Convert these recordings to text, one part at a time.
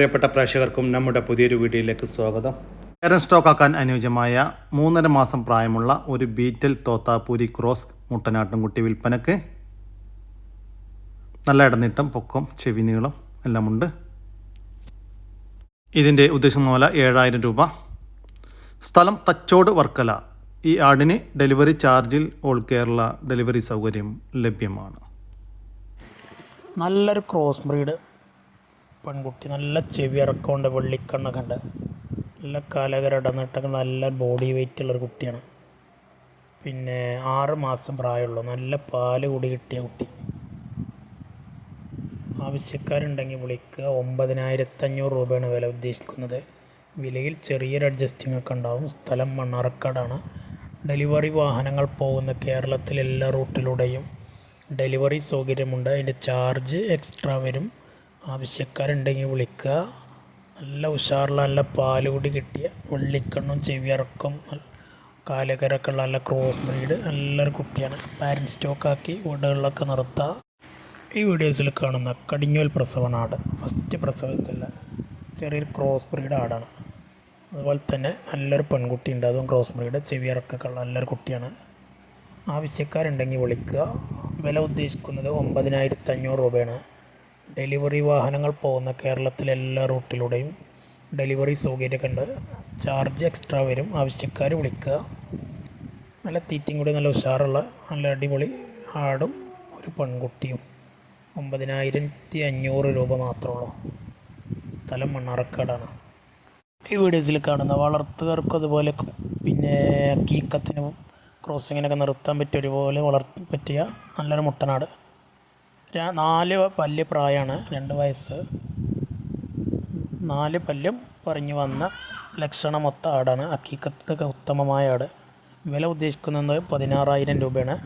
പ്രിയപ്പെട്ട പ്രേക്ഷകർക്കും നമ്മുടെ പുതിയൊരു വീഡിയോയിലേക്ക് സ്വാഗതം. പേരൻ സ്റ്റോക്കാക്കാൻ അനുയോജ്യമായ മൂന്നര മാസം പ്രായമുള്ള ഒരു ബീറ്റൽ തോത്താപ്പൂരി ക്രോസ് മുട്ടനാട്ടുംകുട്ടി വിൽപ്പനക്ക് നല്ല ഇടനീട്ടം പൊക്കം ചെവി നീളം എല്ലാമുണ്ട്. ഇതിന്റെ ഉദ്ദേശം മൂല ഏഴായിരം രൂപ. സ്ഥലം തച്ചോട് വർക്കല. ഈ ആടിന് ഡെലിവറി ചാർജിൽ ഓൾ കേരള ഡെലിവറി സൗകര്യം ലഭ്യമാണ്. നല്ലൊരു ക്രോസ് ബ്രീഡ്. പെൺകുട്ടി നല്ല ചെവി ഇറക്കമുണ്ട് വെള്ളിക്കണ്ണൊക്കെ ഉണ്ട് നല്ല കാലകര ഇടന്നിട്ടൊക്കെ നല്ല ബോഡി വെയിറ്റ് ഉള്ളൊരു കുട്ടിയാണ്. പിന്നെ ആറ് മാസം പ്രായമുള്ളൂ. നല്ല പാൽ കൂടി കിട്ടിയ കുട്ടി. ആവശ്യക്കാരുണ്ടെങ്കിൽ വിളിക്കുക. ഒമ്പതിനായിരത്തഞ്ഞൂറ് രൂപയാണ് വില ഉദ്ദേശിക്കുന്നത്. വിലയിൽ ചെറിയൊരു അഡ്ജസ്റ്റിംഗ് ഒക്കെ ഉണ്ടാവും. സ്ഥലം മണ്ണാർക്കാടാണ്. ഡെലിവറി വാഹനങ്ങൾ പോകുന്ന കേരളത്തിലെ എല്ലാ റൂട്ടിലൂടെയും ഡെലിവറി സൗകര്യമുണ്ട്. അതിന്റെ ചാർജ് എക്സ്ട്രാ വരും. ആവശ്യക്കാരുണ്ടെങ്കിൽ വിളിക്കുക. നല്ല ഉഷാറുള്ള നല്ല പാലുകൂടി കിട്ടിയ വെള്ളിക്കണ്ണും ചെവിയിറക്കം. കാലകരൊക്കെ ഉള്ള നല്ല ക്രോസ് ബ്രീഡ് നല്ലൊരു കുട്ടിയാണ്. പാരന്റ് സ്റ്റോക്കാക്കി വീടുകളിലൊക്കെ നിർത്താം. ഈ വീഡിയോസിൽ കാണുന്ന കടിഞ്ഞോൽ പ്രസവനാട് ഫസ്റ്റ് പ്രസവത്തില്ല ചെറിയൊരു ക്രോസ് ബ്രീഡ് ആടാണ്. അതുപോലെ തന്നെ നല്ലൊരു പെൺകുട്ടി ഉണ്ട്. അതും ക്രോസ് ബ്രീഡ് ചെവിയിറക്കൊക്കെ ഉള്ള നല്ലൊരു കുട്ടിയാണ്. ആവശ്യക്കാരുണ്ടെങ്കിൽ വിളിക്കുക. വില ഉദ്ദേശിക്കുന്നത് ഒമ്പതിനായിരത്തി അഞ്ഞൂറ് രൂപയാണ്. ഡെലിവറി വാഹനങ്ങൾ പോകുന്ന കേരളത്തിലെ എല്ലാ റൂട്ടിലൂടെയും ഡെലിവറി സൗകര്യമൊക്കെ ഉണ്ട് ചാർജ് എക്സ്ട്രാ വരും. ആവശ്യക്കാർ വിളിക്കുക. നല്ല തീറ്റയും കൂടി നല്ല ഉഷാറുള്ള നല്ല അടിപൊളി ആടും ഒരു പെൺകുട്ടിയും. ഒമ്പതിനായിരത്തി അഞ്ഞൂറ് രൂപ മാത്രമുള്ളൂ സ്ഥലം മണ്ണാർക്കാടാണ്. ഈ വീഡിയോസിൽ കാണുന്ന വളർത്തുകാർക്കും അതുപോലെ പിന്നെ കീക്കത്തിനും ക്രോസിങ്ങിനൊക്കെ നിർത്താൻ പറ്റിയ ഒരുപോലെ വളർത്താൻ പറ്റിയ നല്ലൊരു മുട്ടനാട്. നാല് പല്ല് പ്രായമാണ് രണ്ട് വയസ്സ്. നാല് പല്ലും പറഞ്ഞു വന്ന ലക്ഷണമൊത്ത ആടാണ്. അക്കീക്കത്തൊക്കെ ഉത്തമമായ ആട്. വില ഉദ്ദേശിക്കുന്നത് പതിനാറായിരം രൂപയാണ്.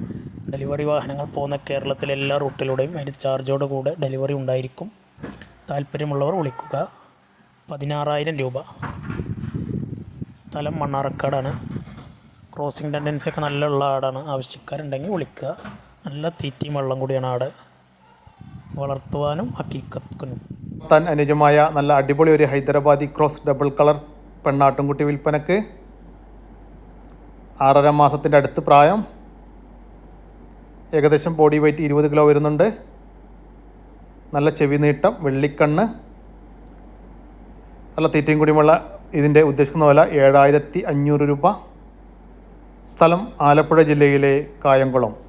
ഡെലിവറി വാഹനങ്ങൾ പോകുന്ന കേരളത്തിലെ എല്ലാ റൂട്ടിലൂടെയും അതിന്റെ ചാർജോട് കൂടെ ഡെലിവറി ഉണ്ടായിരിക്കും. താല്പര്യമുള്ളവർ വിളിക്കുക. പതിനാറായിരം രൂപ. സ്ഥലം മണ്ണാറക്കാടാണ് ക്രോസിംഗ് ടെൻഡൻസി ഒക്കെ നല്ല ഉള്ള ആടാണ്. ആവശ്യക്കാരുണ്ടെങ്കിൽ വിളിക്കുക. നല്ല തീറ്റയും വെള്ളം കൂടിയാണ് ആട്. വളർത്തുവാനും ഹക്കീക്കത്തിനും. താൻ അനുജമായ നല്ല അടിപൊളി ഒരു ഹൈദരാബാദി ക്രോസ് ഡബിൾ കളർ പെണ്ണാട്ടുംകുട്ടി വിൽപ്പനക്ക് ആറര മാസത്തിന്റെ അടുത്ത് പ്രായം. ഏകദേശം ബോഡി വെയ്റ്റ് ഇരുപത് കിലോ വരുന്നുണ്ട്. നല്ല ചെവി നീട്ടം വെള്ളിക്കണ്ണ്. നല്ല തീറ്റയും കൂടിയുമുള്ള ഇതിന്റെ ഉദ്ദേശിക്കുന്ന വില ഏഴായിരത്തി അഞ്ഞൂറ് രൂപ. സ്ഥലം ആലപ്പുഴ ജില്ലയിലെ കായംകുളം.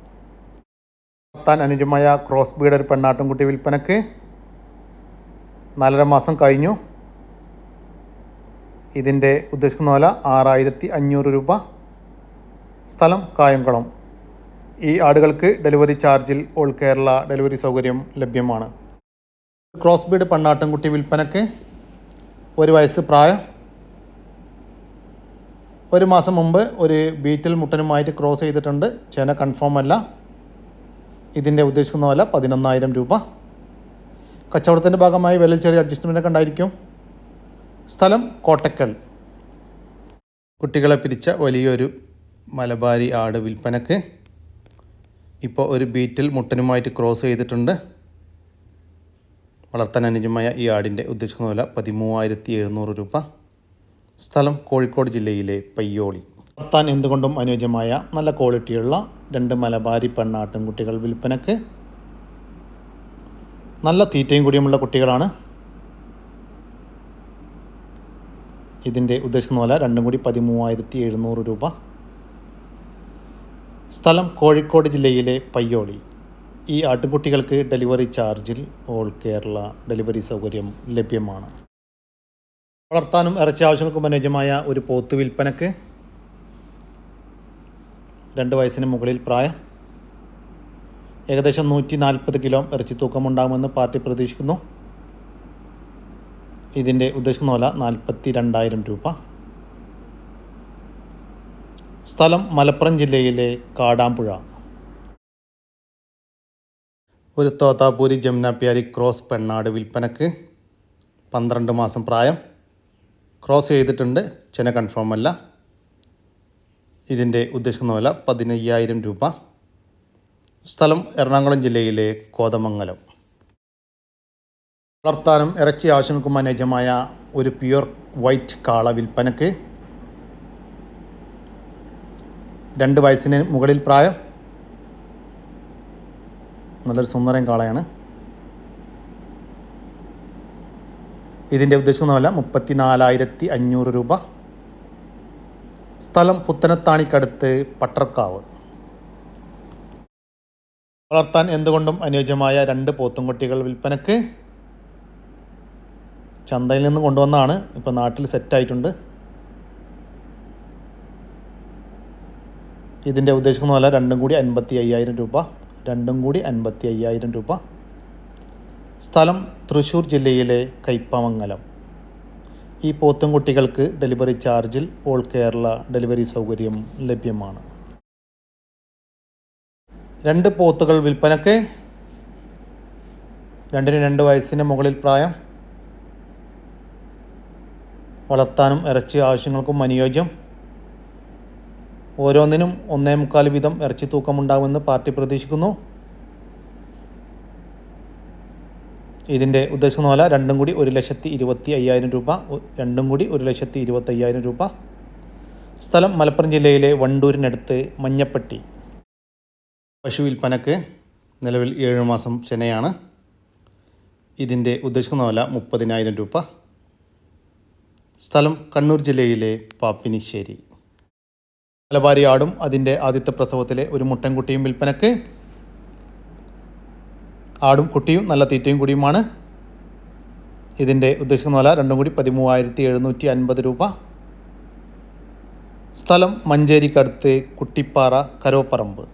താൻ അനുജമായ ക്രോസ് ബീഡ് ഒരു പെണ്ണാട്ടുംകുട്ടി വിൽപ്പനക്ക് നാലര മാസം കഴിഞ്ഞു. ഇതിന്റെ ഉദ്ദേശിക്കുന്ന വില ആറായിരത്തി അഞ്ഞൂറ് രൂപ. സ്ഥലം കായംകുളം. ഈ ആടുകൾക്ക് ഡെലിവറി ചാർജിൽ ഓൾ കേരള ഡെലിവറി സൗകര്യം ലഭ്യമാണ്. ക്രോസ് ബീഡ് പെണ്ണാട്ടുംകുട്ടി വിൽപ്പനക്ക് ഒരു വയസ്സ് പ്രായം. ഒരു മാസം മുമ്പ് ഒരു ബീറ്റൽ മുട്ടനുമായിട്ട് ക്രോസ് ചെയ്തിട്ടുണ്ട്. ചേന കൺഫേം അല്ല. ഇതിന്റെ ഉദ്ദേശിക്കുന്ന വില പതിനൊന്നായിരം രൂപ. കച്ചവടത്തിന്റെ ഭാഗമായി വില ചെറിയ അഡ്ജസ്റ്റ്മെന്റ് ഒക്കെ ഉണ്ടായിരിക്കും. സ്ഥലം കോട്ടക്കൽ. കുട്ടികളെ പിരിച്ച വലിയൊരു മലബാരി ആട് വിൽപ്പനക്ക് ഇപ്പോൾ ഒരു ബീറ്റിൽ മുട്ടനുമായിട്ട് ക്രോസ് ചെയ്തിട്ടുണ്ട്. വളർത്താൻ അനുജമായ ഈ ആടിന്റെ ഉദ്ദേശിക്കുന്ന വില പതിമൂവായിരത്തി എഴുന്നൂറ് രൂപ. സ്ഥലം കോഴിക്കോട് ജില്ലയിലെ പയ്യോളി. വളർത്താൻ എന്തുകൊണ്ടും അനുയോജ്യമായ നല്ല ക്വാളിറ്റിയുള്ള രണ്ട് മലബാരി പെണ്ണാട്ടുംകുട്ടികൾ വിൽപ്പനക്ക്. നല്ല തീറ്റയും കൂടിയുമുള്ള കുട്ടികളാണ്. ഇതിന്റെ ഉദ്ദേശിക്കുന്ന പോലെ രണ്ടും കൂടി പതിമൂവായിരത്തി എഴുന്നൂറ് രൂപ. സ്ഥലം കോഴിക്കോട് ജില്ലയിലെ പയ്യോളി. ഈ ആട്ടുംകുട്ടികൾക്ക് ഡെലിവറി ചാർജിൽ ഓൾ കേരള ഡെലിവറി സൗകര്യം ലഭ്യമാണ്. വളർത്താനും ഇറച്ചി ആവശ്യങ്ങൾക്കും അനുയോജ്യമായ ഒരു പോത്ത് വിൽപ്പനക്ക് രണ്ട് വയസ്സിന് മുകളിൽ പ്രായം. ഏകദേശം നൂറ്റി നാൽപ്പത് കിലോ ഇറച്ചി തൂക്കമുണ്ടാകുമെന്ന് പാർട്ടി പ്രതീക്ഷിക്കുന്നു. ഇതിന്റെ ഉദ്ദേശിക്കുന്ന വില നാൽപ്പത്തി രണ്ടായിരം രൂപ. സ്ഥലം മലപ്പുറം ജില്ലയിലെ കാടാമ്പുഴ. ഒരു തോത്താപൂരി ജമുനാപ്യാരി ക്രോസ് പെണ്ണാട് വിൽപ്പനക്ക് പന്ത്രണ്ട് മാസം പ്രായം. ക്രോസ് ചെയ്തിട്ടുണ്ട് ചെന കൺഫേം അല്ല. ഇതിന്റെ ഉദ്ദേശിക്കുന്ന വില പതിനയ്യായിരം രൂപ. സ്ഥലം എറണാകുളം ജില്ലയിലെ കോതമംഗലം. വളർത്താനും ഇറച്ചി ആവശ്യങ്ങൾക്കും അനുയോജ്യമായ ഒരു പ്യുർ വൈറ്റ് കാള വിൽപ്പനക്ക് രണ്ട് വയസ്സിന് മുകളിൽ പ്രായം. നല്ലൊരു സുന്ദരം കാളയാണ്. ഇതിന്റെ ഉദ്ദേശമൊന്നുമല്ല മുപ്പത്തി നാലായിരത്തി അഞ്ഞൂറ് രൂപ. സ്ഥലം പുത്തനത്താണിക്കടുത്ത് പട്ടർക്കാവ്. വളർത്താൻ എന്തുകൊണ്ടും അനുയോജ്യമായ രണ്ട് പോത്തുംകുട്ടികൾ വിൽപ്പനക്ക് ചന്തയിൽ നിന്ന് കൊണ്ടുവന്നാണ് ഇപ്പോൾ നാട്ടിൽ സെറ്റായിട്ടുണ്ട് ഇതിന്റെ ഉദ്ദേശമൊന്നുമല്ല രണ്ടും കൂടി അൻപത്തി അയ്യായിരം രൂപ രണ്ടും കൂടി അൻപത്തി അയ്യായിരം രൂപ. സ്ഥലം തൃശ്ശൂർ ജില്ലയിലെ കൈപ്പമംഗലം. ഈ പോത്തുംകുട്ടികൾക്ക് ഡെലിവറി ചാർജിൽ ഓൾ കേരള ഡെലിവറി സൗകര്യം ലഭ്യമാണ്. രണ്ട് പോത്തുകൾ വിൽപ്പനക്ക്. രണ്ടിന് രണ്ട് വയസ്സിന് മുകളിൽ പ്രായം. വളർത്താനും ഇറച്ചി ആവശ്യങ്ങൾക്കും അനുയോജ്യം. ഓരോന്നിനും ഒന്നേ മുക്കാൽ വീതം ഇറച്ചി തൂക്കമുണ്ടാകുമെന്ന് പാർട്ടി പ്രതീക്ഷിക്കുന്നു. ഇതിന്റെ ഉദ്ദേശിക്കുന്ന പോലെ രണ്ടും കൂടി ഒരു ലക്ഷത്തി ഇരുപത്തി അയ്യായിരം രൂപ രണ്ടും കൂടി ഒരു ലക്ഷത്തി ഇരുപത്തി അയ്യായിരം രൂപ. സ്ഥലം മലപ്പുറം ജില്ലയിലെ വണ്ടൂരിനടുത്ത് മഞ്ഞപ്പട്ടി. പശു വിൽപ്പനക്ക് നിലവിൽ ഏഴ് മാസം ചെനയാണ് ഇതിന്റെ ഉദ്ദേശിക്കുന്ന പോലെ മുപ്പതിനായിരം രൂപ. സ്ഥലം കണ്ണൂർ ജില്ലയിലെ പാപ്പിനിശ്ശേരി. മലബാരി ആടും അതിന്റെ ആദ്യത്തെ പ്രസവത്തിലെ ഒരു മുട്ടൻകുട്ടിയും വിൽപ്പനക്ക് ആടും കുട്ടിയും നല്ല തീറ്റയും കൂടിയുമാണ്. ഇതിന്റെ ഉദ്ദേശിക്കുന്ന വില രണ്ടും കൂടി പതിമൂവായിരത്തി എഴുന്നൂറ്റി അൻപത് രൂപ. സ്ഥലം മഞ്ചേരിക്കടുത്ത് കുട്ടിപ്പാറ കരോപ്പറമ്പ്.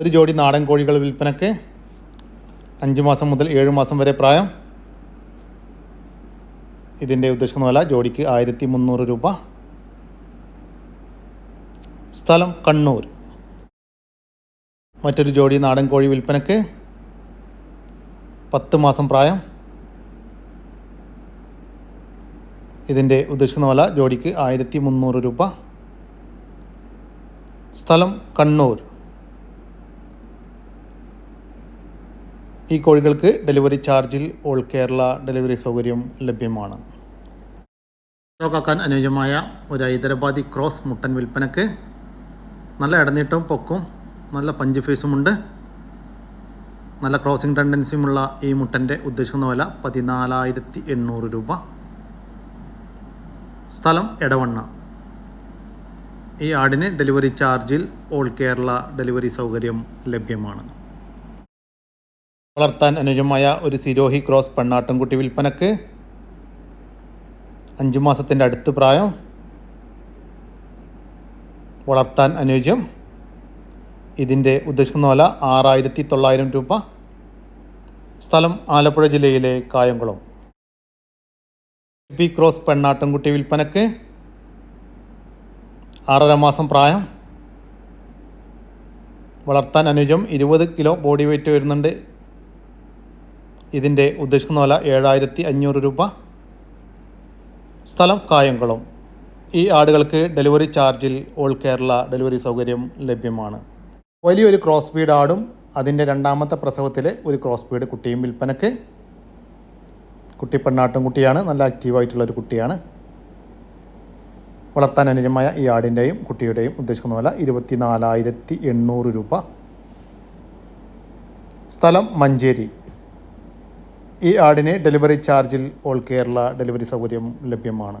ഒരു ജോഡി നാടൻ കോഴികൾ വിൽപ്പനക്ക് അഞ്ച് മാസം മുതൽ ഏഴ് മാസം വരെ പ്രായം. ഇതിന്റെ ഉദ്ദേശിക്കുന്ന വില ജോഡിക്ക് ആയിരത്തി മുന്നൂറ് രൂപ. സ്ഥലം കണ്ണൂർ. മറ്റൊരു ജോഡി നാടൻ കോഴി വിൽപ്പനക്ക് പത്ത് മാസം പ്രായം. ഇതിന്റെ ഉദ്ദേശിക്കുന്ന വില ജോഡിക്ക് ആയിരത്തി മുന്നൂറ് രൂപ. സ്ഥലം കണ്ണൂർ. ഈ കോഴികൾക്ക് ഡെലിവറി ചാർജിൽ ഓൾ കേരള ഡെലിവറി സൗകര്യം ലഭ്യമാണ്. സ്റ്റോക്കാക്കാൻ അനുയോജ്യമായ ഒരു ഹൈദരാബാദി ക്രോസ് മുട്ടൻ വിൽപ്പനക്ക് നല്ല ഇടനീട്ടവും പൊക്കും നല്ല പഞ്ച് ഫേസുമുണ്ട്. നല്ല ക്രോസിംഗ് ടെൻഡൻസിയുമുള്ള ഈ മുട്ടന്റെ ഉദ്ദേശിക്കുന്ന വില പതിനാലായിരത്തി എണ്ണൂറ് രൂപ. സ്ഥലം എടവണ്ണ. ഈ ആടിന് ഡെലിവറി ചാർജിൽ ഓൾ കേരള ഡെലിവറി സൗകര്യം ലഭ്യമാണ്. വളർത്താൻ അനുയോജ്യമായ ഒരു സിരോഹി ക്രോസ് പെണ്ണാട്ടുംകുട്ടി വിൽപ്പനക്ക് അഞ്ച് മാസത്തിന്റെ അടുത്ത് പ്രായം. വളർത്താൻ അനുയോജ്യം. ഇതിന്റെ ഉദ്ദേശിക്കുന്ന വില ആറായിരത്തി തൊള്ളായിരം രൂപ. സ്ഥലം ആലപ്പുഴ ജില്ലയിലെ കായംകുളം. പി ക്രോസ് പെണ്ണാട്ടുംകുട്ടി വിൽപ്പനക്ക് ആറര മാസം പ്രായം. വളർത്താൻ അനുജം ഇരുപത് കിലോ ബോഡി വെയ്റ്റ് വരുന്നുണ്ട്. ഇതിന്റെ ഉദ്ദേശിക്കുന്ന വില ഏഴായിരത്തി അഞ്ഞൂറ് രൂപ. സ്ഥലം കായംകുളം. ഈ ആടുകൾക്ക് ഡെലിവറി ചാർജിൽ ഓൾ കേരള ഡെലിവറി സൗകര്യം ലഭ്യമാണ്. വലിയൊരു ക്രോസ് ബീഡ് ആടും അതിന്റെ രണ്ടാമത്തെ പ്രസവത്തിൽ ഒരു ക്രോസ് ബീഡ് കുട്ടിയും വിൽപ്പനക്ക്. കുട്ടി പെണ്ണാട്ടും കുട്ടിയാണ്. നല്ല ആക്റ്റീവായിട്ടുള്ളൊരു കുട്ടിയാണ്. വളർത്താൻ അനുജമായ ഈ ആടിന്റെയും കുട്ടിയുടെയും ഉദ്ദേശിക്കുന്ന വില ഇരുപത്തി നാലായിരത്തി എണ്ണൂറ് രൂപ. സ്ഥലം മഞ്ചേരി. ഈ ആടിന് ഡെലിവറി ചാർജിൽ ഓൾ കേരള ഡെലിവറി സൗകര്യം ലഭ്യമാണ്.